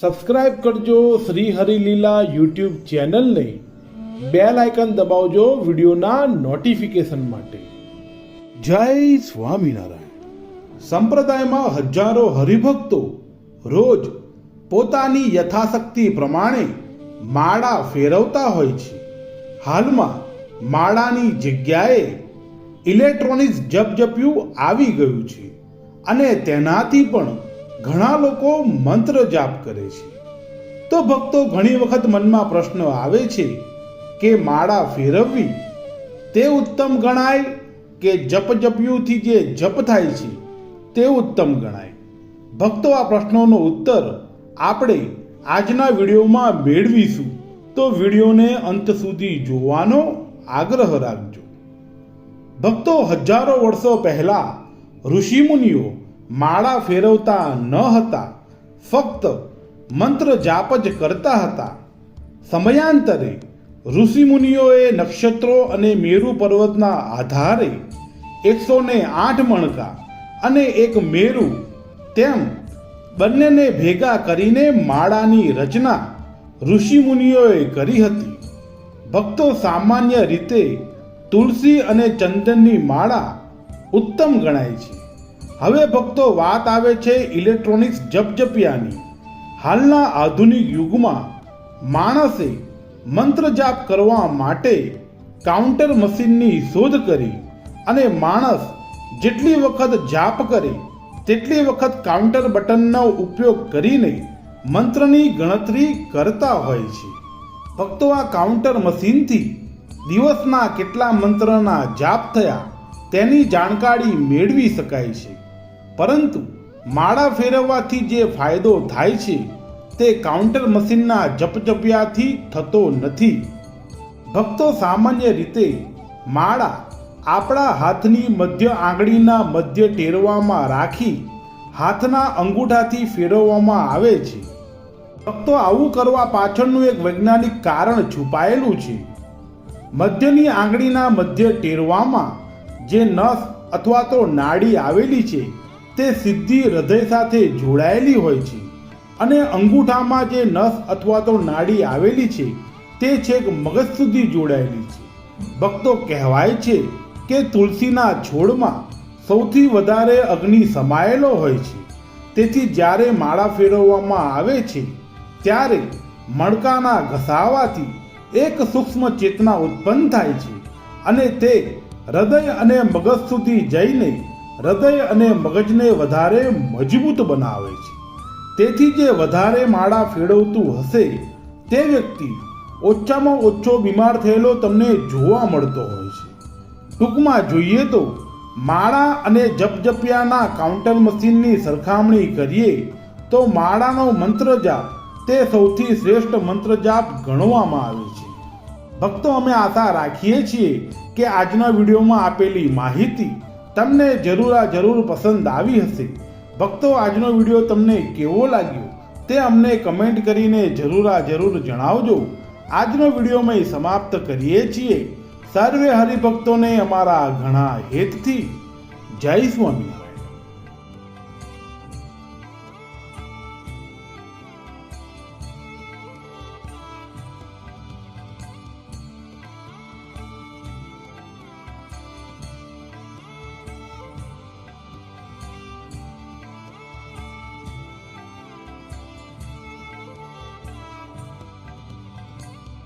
Subscribe કરજો Shri Harileela YouTube ચેનલને. Bell icon દબાવજો વિડીયોના નોટિફિકેશન માટે. જય સ્વામિનારાયણ. સંપ્રદાયમાં હજારો હરિભક્તો રોજ પોતાની યથાશક્તિ પ્રમાણે માળા ફેરવતા હોય છે. હાલમાં માળાની જગ્યાએ ઇલેક્ટ્રોનિક્સ જપજપ્યું આવી ગયું છે અને તેનાથી પણ ઘણા લોકો મંત્ર જાપ કરે છે. તો ભક્તો ઘણી વખત મનમાં પ્રશ્ન આવે છે કે માળા ફેરવવી તે ઉત્તમ ગણાય કે જપજપ્યુંથી જે જપ થાય છે તે ઉત્તમ ગણાય? ભક્તો આ પ્રશ્નોનો ઉત્તર આપણે આજના વિડીયોમાં મેળવીશું. તો વિડીયોને અંત સુધી જોવાનો આગ્રહ રાખજો. ભક્તો હજારો વર્ષો પહેલા ઋષિમુનિઓ માળા ફેરવતા ન હતા. ફક્ત મંત્ર જાપ જ કરતા હતા. સમયાંતરે ઋષિમુનિઓએ નક્ષત્રો અને મેરુ પર્વતના આધારે એકસો ને આઠ મણકા અને એક મેરુ તેમ બંનેને ભેગા કરીને માળાની રચના ઋષિમુનિઓએ કરી હતી. ભક્તો સામાન્ય રીતે તુલસી અને ચંદનની માળા ઉત્તમ ગણાય છે. હવે ભક્તો વાત આવે છે ઇલેક્ટ્રોનિક્સ જપજપિયાની. હાલના આધુનિક યુગમાં માણસે મંત્ર જાપ કરવા માટે કાઉન્ટર મશીનની શોધ કરી અને માણસ જેટલી વખત જાપ કરે તેટલી વખત કાઉન્ટર બટનનો ઉપયોગ કરીને મંત્રની ગણતરી કરતા હોય છે. ભક્તો આ કાઉન્ટર મશીનથી દિવસના કેટલા મંત્રના જાપ થયા તેની જાણકારી મેળવી શકાય છે. પરંતુ માળા ફેરવવાથી જે ફાયદો થાય છે, તે કાઉન્ટર મશીનના જપજપિયાથી થતો નથી. ભક્તો સામાન્ય રીતે માળા આપણા હાથની મધ્ય આંગળીના મધ્ય ટેરવામાં રાખી હાથના અંગૂઠાથી ફેરવવામાં આવે છે. ભક્તો આવું કરવા પાછળનું એક વૈજ્ઞાનિક કારણ છુપાયેલું છે. મધ્યની આંગળીના મધ્ય ટેરવામાં જે નસ અથવા તો નાડી આવેલી છે તે સિદ્ધિ હૃદય સાથે જોડાયેલી હોય છે. અને અંગૂઠામાં જે નસ અથવા તો નાડી આવેલી છે, તે છેક મગજ સુધી જોડાયેલી છે. ભક્તો કહેવાય છે કે તુલસીના છોડમાં સૌથી વધારે અગ્નિ સમાયેલો હોય છે. તેથી જ્યારે માળા ફેરવવામાં આવે છે, ત્યારે મણકાના ઘસાવાથી એક સૂક્ષ્મ ચેતના ઉત્પન્ન થાય છે અને તે હૃદય અને મગજ સુધી જઈને હૃદય અને મગજને વધારે મજબૂત બનાવે છે. તેથી જે વધારે માળા ફેરવતું હશે, તે વ્યક્તિ ઓછામાં ઓછો બીમાર થયેલો તમને જોવા મળતો હોય છે. ટૂંકમાં જોઈએ તો, માળા અને જપજપિયાના કાઉન્ટર મશીનની સરખામણી કરીએ, તો માળાનો મંત્ર જાપ તે સૌથી શ્રેષ્ઠ મંત્ર જાપ ગણવામાં આવે છે. ભક્તો, અમે આશા રાખીએ છીએ કે આજના વિડીયોમાં આપેલી માહિતી તમને જરૂર આ જરૂર પસંદ આવી હશે. ભક્તો, આજનો વીડિયો તમને કેવો લાગ્યો તે અમને કમેન્ટ કરીને જરૂર આ જરૂર જણાવજો. આજનો વીડિયો મેં સમાપ્ત કરીએ છીએ. સર્વે હરિભક્તોને અમારા ઘણા હેતથી. જય સ્વામી.